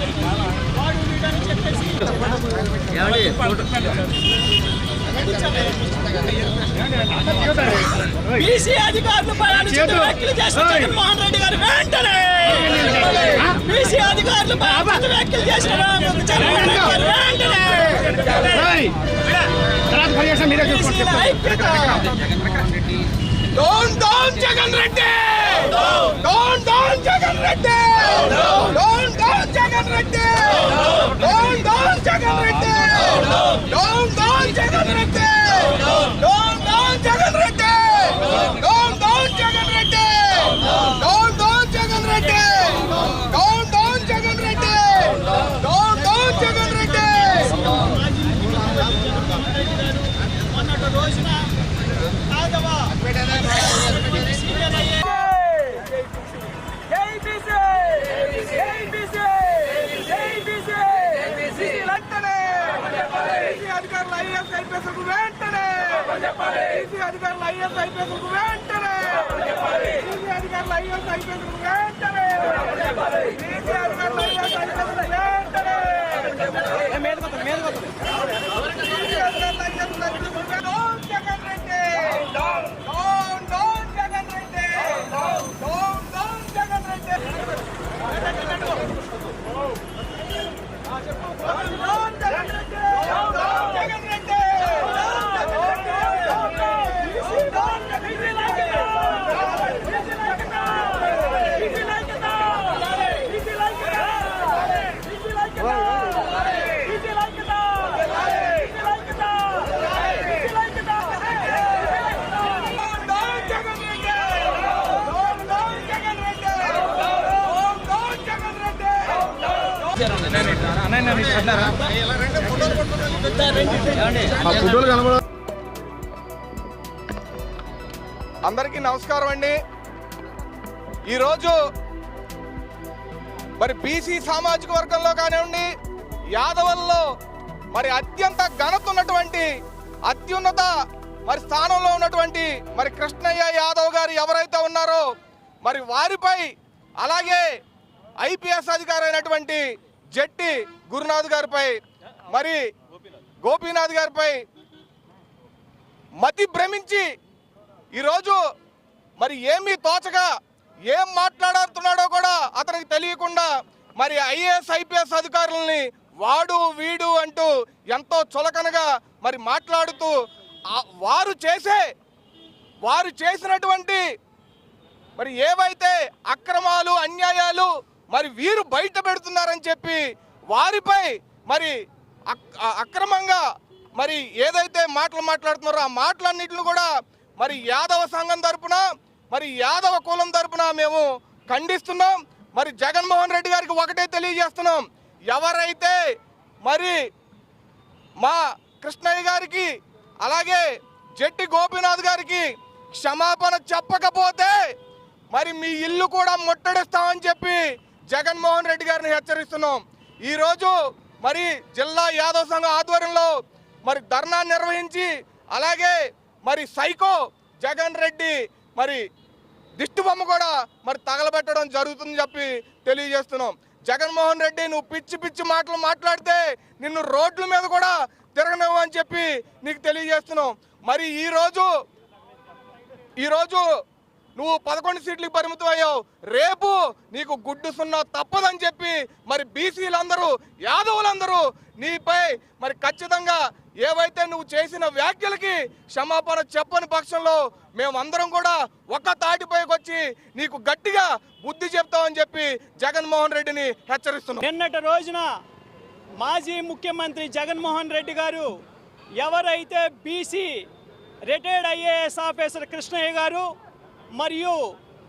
జరిగింది వాడు వీడని చెప్పేసి బీసీ అధికారులు అనుచిత వ్యాఖ్యలు చేసిన జగన్మోహన్ రెడ్డి గారు వెంటనే! బీసీ అధికారులు వ్యాఖ్యలు చేసిన జగన్మోహన్ రెడ్డి గారు వెంటనే! బీసీల ఐక్యత down down Jagan Reddy! Down down Jagan Reddy down down Jagan Reddy down down Jagan Reddy down down Jagan Reddy down down Jagan Reddy down down Jagan Reddy down down Jagan Reddy down down Jagan Reddy down down Jagan Reddy మొన్నటి రోజున Yadava senior అయ్యే వెంటనే EC అధికారులు is ఐపీఎస్కు వెంటనే! EC అధికారులు is ఐపీఎస్కు వెంటనే! EC అధికారులు is ఐపీఎస్కు వెంటనే! ఈసీ అధికారులు ఐఎస్ ఐపీఎస్కు వెంటనే! ఈసీ అధికారులు అందరికీ నమస్కారం అండి. ఈరోజు మరి బీసీ సామాజిక వర్గంలో కానివ్వండి యాదవుల్లో మరి అత్యంత ఘనత ఉన్నటువంటి అత్యున్నత మరి స్థానంలో ఉన్నటువంటి మరి కృష్ణయ్య యాదవ్ గారు ఎవరైతే ఉన్నారో మరి వారిపై అలాగే ఐపీఎస్ అధికారి అయినటువంటి జట్టి గురునాథ్ గారిపై మరి గోపీనాథ్ గారిపై మతి భ్రమించి ఈరోజు మరి ఏమీ తోచగా ఏం మాట్లాడుతున్నాడో కూడా అతనికి తెలియకుండా మరి ఐఏఎస్ ఐపీఎస్ అధికారులని వాడు వీడు అంటూ ఎంతో చులకనగా మరి మాట్లాడుతూ వారు చేసే వారు చేసినటువంటి మరి ఏవైతే అక్రమాలు అన్యాయాలు మరి వీరు బయట పెడుతున్నారని చెప్పి వారిపై మరి అక్- అక్రమంగా మరి ఏదైతే మాటలు మాట్లాడుతున్నారో ఆ మాటలన్నింటిని కూడా మరి యాదవ సంఘం తరపున మరి యాదవ కులం తరపున మేము ఖండిస్తున్నాం. మరి జగన్మోహన్ రెడ్డి గారికి ఒకటే తెలియజేస్తున్నాం. ఎవరైతే మరి మా కృష్ణయ్య గారికి అలాగే జట్టి గోపీనాథ్ గారికి క్షమాపణ చెప్పకపోతే మరి మీ ఇల్లు కూడా ముట్టడిస్తామని చెప్పి జగన్మోహన్ రెడ్డి గారిని హెచ్చరిస్తున్నాం. ఈరోజు మరి జిల్లా యాదవ్ సంఘం ఆధ్వర్యంలో మరి ధర్నా నిర్వహించి అలాగే మరి సైకో జగన్ రెడ్డి మరి దిష్టి బొమ్మ కూడా మరి తగలబెట్టడం జరుగుతుందని చెప్పి తెలియజేస్తున్నాం. జగన్మోహన్ రెడ్డి నువ్వు పిచ్చి పిచ్చి మాటలు మాట్లాడితే నిన్ను రోడ్ల మీద కూడా తిరగనివ్వు అని చెప్పి నీకు తెలియజేస్తున్నాం. మరి ఈరోజు ఈరోజు నువ్వు పదకొండు సీట్లకు పరిమితం అయ్యావు. రేపు నీకు గుడ్డు సున్నా తప్పదని చెప్పి మరి బీసీలందరూ యాదవులందరూ నీపై మరి ఖచ్చితంగా ఏవైతే నువ్వు చేసిన వ్యాఖ్యలకి క్షమాపణ చెప్పని పక్షంలో మేమందరం కూడా ఒక్క తాటిపైకి వచ్చి నీకు గట్టిగా బుద్ధి చెప్తామని చెప్పి జగన్మోహన్ రెడ్డిని హెచ్చరిస్తున్నాం. నిన్నటి రోజున మాజీ ముఖ్యమంత్రి జగన్మోహన్ రెడ్డి గారు ఎవరైతే BC retired IAS officer Krishnaiah garu మరియు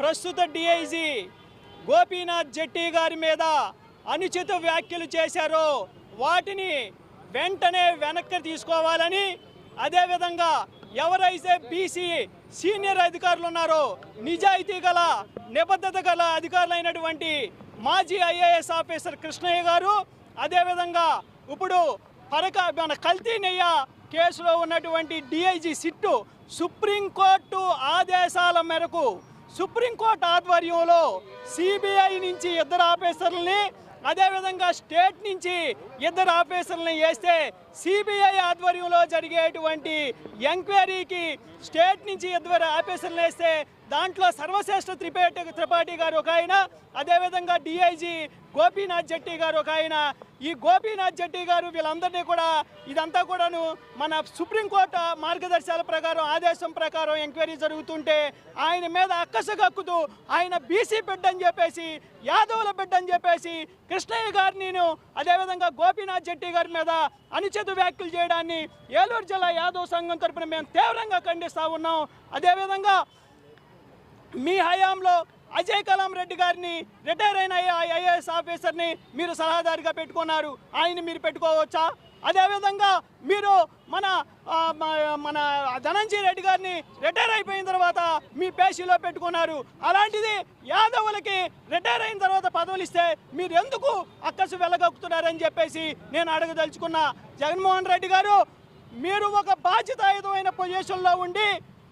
ప్రస్తుత డిఐజీ గోపీనాథ్ జెట్టి గారి మీద అనుచిత వ్యాఖ్యలు చేశారో వాటిని వెంటనే వెనక్కి తీసుకోవాలని అదేవిధంగా ఎవరైతే బీసీ సీనియర్ అధికారులు ఉన్నారో నిజాయితీ గల నిబద్ధత గల అధికారులైనటువంటి మాజీ ఐఏఎస్ ఆఫీసర్ కృష్ణయ్య గారు అదేవిధంగా ఇప్పుడు పరక మన కల్తీ నెయ్య కేసులో ఉన్నటువంటి డిఐజీ సిట్టు సుప్రీంకోర్టు ఆదేశాల మేరకు సుప్రీంకోర్టు ఆధ్వర్యంలో సిబిఐ నుంచి ఇద్దరు ఆఫీసర్లని అదేవిధంగా స్టేట్ నుంచి ఇద్దరు ఆఫీసర్లను వేస్తే సిబిఐ ఆధ్వర్యంలో జరిగేటువంటి ఎంక్వైరీకి స్టేట్ నుంచి ఇద్దరు ఆఫీసర్లు వేస్తే దాంట్లో సర్వశ్రేష్ఠ త్రిపేట త్రిపాఠి గారు ఒక ఆయన అదేవిధంగా డిఐజీ గోపీనాథ్ జట్టి గారు ఒక ఆయన. ఈ గోపీనాథ్ జట్టి గారు వీళ్ళందరినీ కూడా ఇదంతా కూడాను మన సుప్రీంకోర్టు మార్గదర్శకాల ప్రకారం ఆదేశం ప్రకారం ఎంక్వైరీ జరుగుతుంటే ఆయన మీద అక్కసు కక్కుతూ ఆయన బీసీ బిడ్డ అని చెప్పేసి యాదవుల బిడ్డ అని చెప్పేసి కృష్ణయ్య గారిని అదేవిధంగా గోపీనాథ్ జట్టి గారి మీద అనుచిత వ్యాఖ్యలు చేయడాన్ని ఏలూరు జిల్లా యాదవ్ సంఘం తరపున మేము తీవ్రంగా ఖండిస్తా ఉన్నాం. అదేవిధంగా మీ హయాంలో అజయ్ కలాం రెడ్డి గారిని రిటైర్ అయిన ఐఏఎస్ ఆఫీసర్ని మీరు సలహాదారిగా పెట్టుకున్నారు? ఆయన మీరు పెట్టుకోవచ్చా? అదేవిధంగా మీరు మన మన ధనంజీ రెడ్డి గారిని రిటైర్ అయిపోయిన తర్వాత మీ పేషీలో పెట్టుకున్నారు. అలాంటిది యాదవులకి రిటైర్ అయిన తర్వాత పదవులు ఇస్తే మీరు ఎందుకు అక్కసు వెళ్ళగక్కుతున్నారని చెప్పేసి నేను అడగదలుచుకున్నా. జగన్మోహన్ రెడ్డి గారు మీరు ఒక బాధ్యతాయుతమైన పొజిషన్లో ఉండి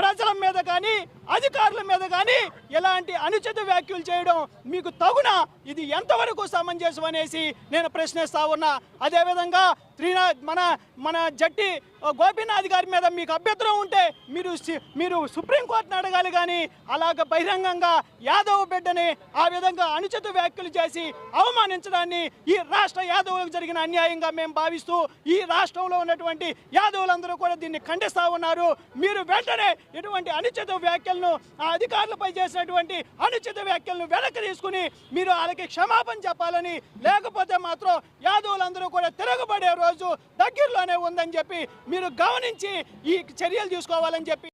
ప్రజల మీద కానీ అధికారుల మీద కానీ ఎలాంటి అనుచిత వ్యాఖ్యలు చేయడం మీకు తగున? ఇది ఎంతవరకు సమంజసం అనేసి నేను ప్రశ్నిస్తా ఉన్నా. అదేవిధంగా త్రినాథ్ మన మన జట్టి గోపీనాథ్ గారి మీద మీకు అభ్యంతరం ఉంటే మీరు మీరు సుప్రీంకోర్టుని అడగాలి కానీ అలాగ బహిరంగంగా యాదవ్ బిడ్డని ఆ విధంగా అనుచిత వ్యాఖ్యలు చేసి అవమానించడాన్ని ఈ రాష్ట్ర యాదవులకు జరిగిన అన్యాయంగా మేము భావిస్తూ ఈ రాష్ట్రంలో ఉన్నటువంటి యాదవులందరూ కూడా దీన్ని ఖండిస్తా ఉన్నారు. మీరు వెంటనే ఇటువంటి అనుచిత వ్యాఖ్యలను ఆ అధికారులపై చేసినటువంటి అనుచిత వ్యాఖ్యలను వెనక్కి తీసుకుని మీరు వాళ్ళకి క్షమాపణ చెప్పాలని లేకపోతే మాత్రం యాదవులందరూ కూడా తిరగబడే రోజు దగ్గరలోనే ఉందని చెప్పి మీరు గమనించి ఈ చర్యలు తీసుకోవాలని చెప్పి